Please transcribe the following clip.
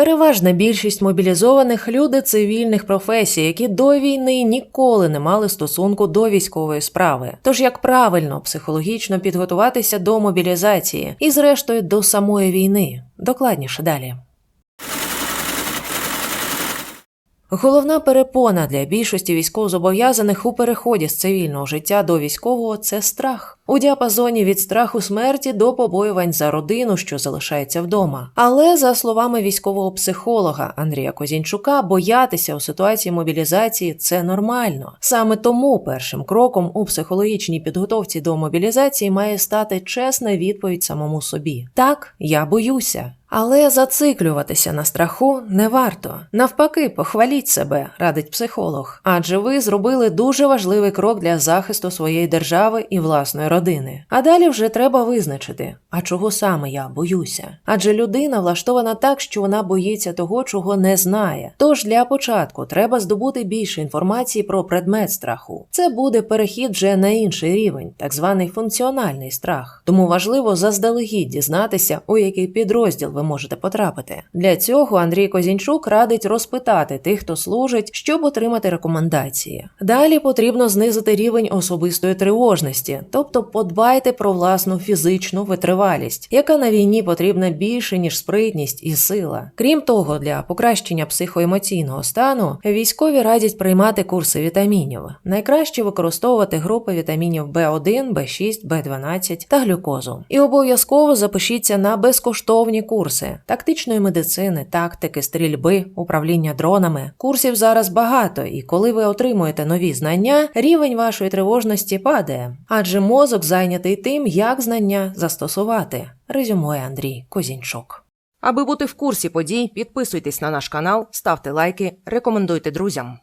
Переважна більшість мобілізованих люди цивільних професій, які до війни ніколи не мали стосунку до військової справи. Тож як правильно психологічно підготуватися до мобілізації і, зрештою, до самої війни. Докладніше далі. Головна перепона для більшості військовозобов'язаних у переході з цивільного життя до військового це страх. У діапазоні від страху смерті до побоювань за родину, що залишається вдома. Але за словами військового психолога Андрія Козінчука, боятися у ситуації мобілізації це нормально. Саме тому першим кроком у психологічній підготовці до мобілізації має стати чесна відповідь самому собі: так, я боюся. Але зациклюватися на страху не варто. Навпаки, похваліть себе, радить психолог. Адже ви зробили дуже важливий крок для захисту своєї держави і власної родини. А далі вже треба визначити, а чого саме я боюся. Адже людина влаштована так, що вона боїться того, чого не знає. Тож для початку треба здобути більше інформації про предмет страху. Це буде перехід вже на інший рівень, так званий функціональний страх. Тому важливо заздалегідь дізнатися, у який підрозділ ви можете потрапити. Для цього Андрій Козінчук радить розпитати тих, хто служить, щоб отримати рекомендації. Далі потрібно знизити рівень особистої тривожності, тобто подбайте про власну фізичну витривалість, яка на війні потрібна більше ніж спритність і сила. Крім того, для покращення психоемоційного стану військові радять приймати курси вітамінів. Найкраще використовувати групи вітамінів В1, В6, В12 та глюкозу. І обов'язково запишіться на безкоштовні курси тактичної медицини, тактики, стрільби, управління дронами. Курсів зараз багато, і коли ви отримуєте нові знання, рівень вашої тривожності падає, адже мозок зайнятий тим, як знання застосувати. Резюмує Андрій Козінчук. Аби бути в курсі подій, підписуйтесь на наш канал, ставте лайки, рекомендуйте друзям.